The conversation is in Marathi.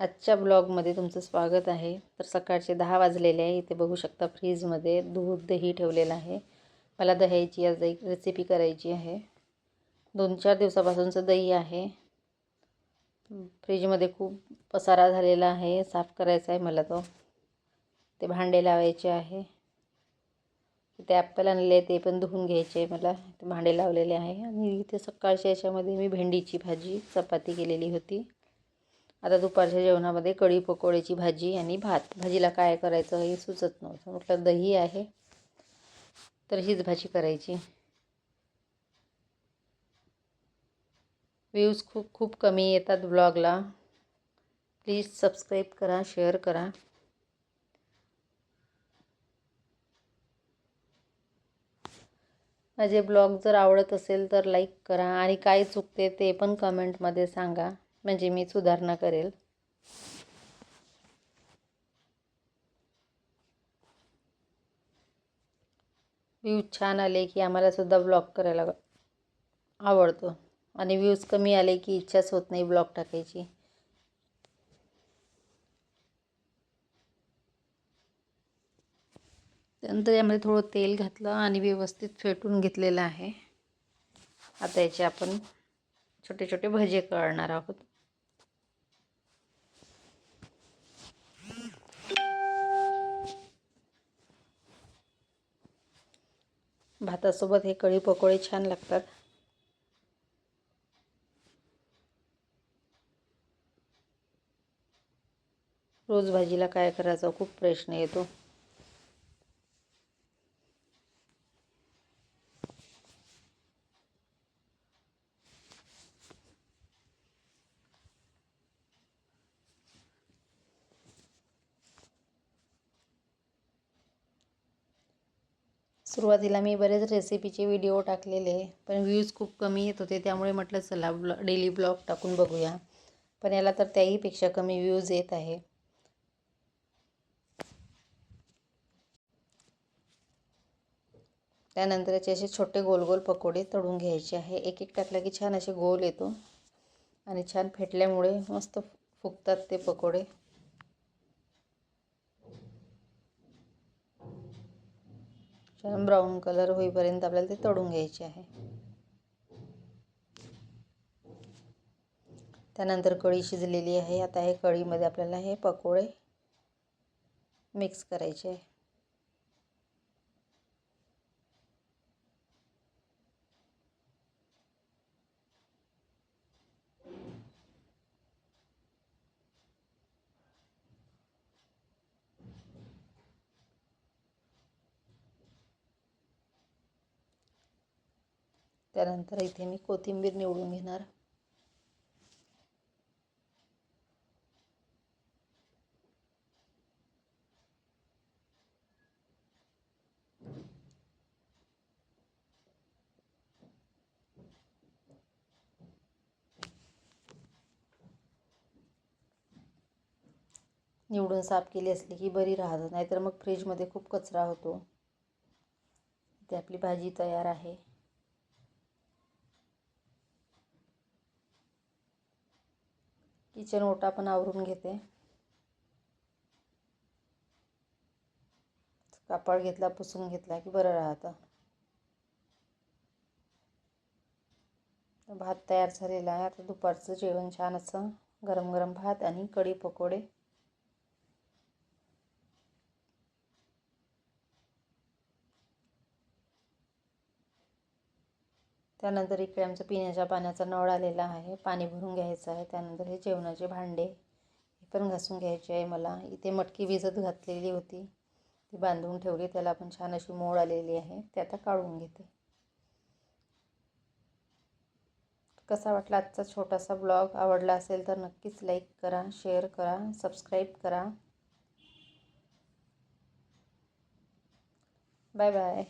आजच्या ब्लॉगमध्ये तुमचं स्वागत आहे. तर सकाळचे दहा वाजलेले आहे. इथे बघू शकता फ्रीजमध्ये दूध दही ठेवलेलं आहे. मला दह्याची आज एक रेसिपी करायची आहे. दोन चार दिवसापासूनचं दही आहे. फ्रीजमध्ये खूप पसारा झालेला आहे. साफ करायचा आहे मला तो. ते भांडे लावायचे आहे. ते ॲपल आणले ते पण धुवून घ्यायचे मला. ते भांडे लावलेले आहे. आणि इथे सकाळच्या याच्यामध्ये मी भेंडीची भाजी चपाती केलेली होती. आता दुपारच्या जेवणामध्ये कढी पकोड्याची भाजी आणि भात. भाजीला काय करायचं हे सुचत नव्हतं. म्हटलं दही आहे तर हीच भाजी करायची. व्ह्यूज खूप खूप कमी येतात ब्लॉगला. प्लीज सबस्क्राईब करा शेअर करा. माझे ब्लॉग जर आवडत असेल तर लाईक करा आणि काय चुकते ते पण कमेंटमध्ये सांगा. म्हणजे मी सुधारणा करेल. व्ह्यूज छान आले की आम्हालासुद्धा ब्लॉग करायला आवडतो. आणि व्ह्यूज कमी आले की इच्छाच होत नाही ब्लॉग टाकायची. त्यानंतर यामध्ये थोडं तेल घातलं आणि व्यवस्थित फेटून घेतलेलं आहे. आता याचे आपण छोटे छोटे भजे करणार आहोत. भातासोबत हे कढी पकोडे छान लागतात. रोज भाजीला काय करायचा? खूप प्रश्न येतो. सुरुवातीला मी बरेच रेसिपीचे व्हिडिओ टाकलेले पण व्ह्यूज खूप कमी येत होते त्यामुळे म्हटलं चला ब्लॉ डेली ब्लॉग टाकून बघूया. पण याला तर त्याहीपेक्षा कमी व्ह्यूज येत आहे. त्यानंतर याचे असे छोटे गोल गोल पकोडे तळून घ्यायचे आहे. एक एक टाकला की छान असे गोल येतो. आणि छान फेटल्यामुळे मस्त फुगतात ते पकोडे. छान ब्राऊन कलर होईपर्यंत आपल्याला ते तळून घ्यायचे आहे. त्यानंतर कढी शिजलेली आहे. आता हे कढीमध्ये आपल्याला हे पकोडे मिक्स करायचे आहे. त्यानंतर इथे मी कोथिंबीर निवडून घेणार. निवडून साफ केली असली की बरी राहतात नाहीतर मग फ्रीजमध्ये खूप कचरा होतो. ते आपली भाजी तयार आहे. किचन ओटा पण आवरून घेते. कापड घेतला पुसून घेतला की बरं राहतं. भात तयार झालेला आहे. आता दुपारचं जेवण छान असं गरम गरम भात आणि कढी पकोडे. त्यानंतर इकडे आमचं पिण्याच्या पाण्याचा नळ आलेला आहे. पाणी भरून घ्यायचं आहे. त्यानंतर हे जेवणाचे भांडे हे पण घासून घ्यायचे आहे मला. इथे मटकी भिजत घातलेली होती. ती बांधून ठेवली. त्याला पण छान अशी मोड आलेली आहे. ते आता काढून घेते. कसा वाटला आजचा छोटासा ब्लॉग? आवडला असेल तर नक्कीच लाईक करा शेअर करा सबस्क्राईब करा. Bye bye.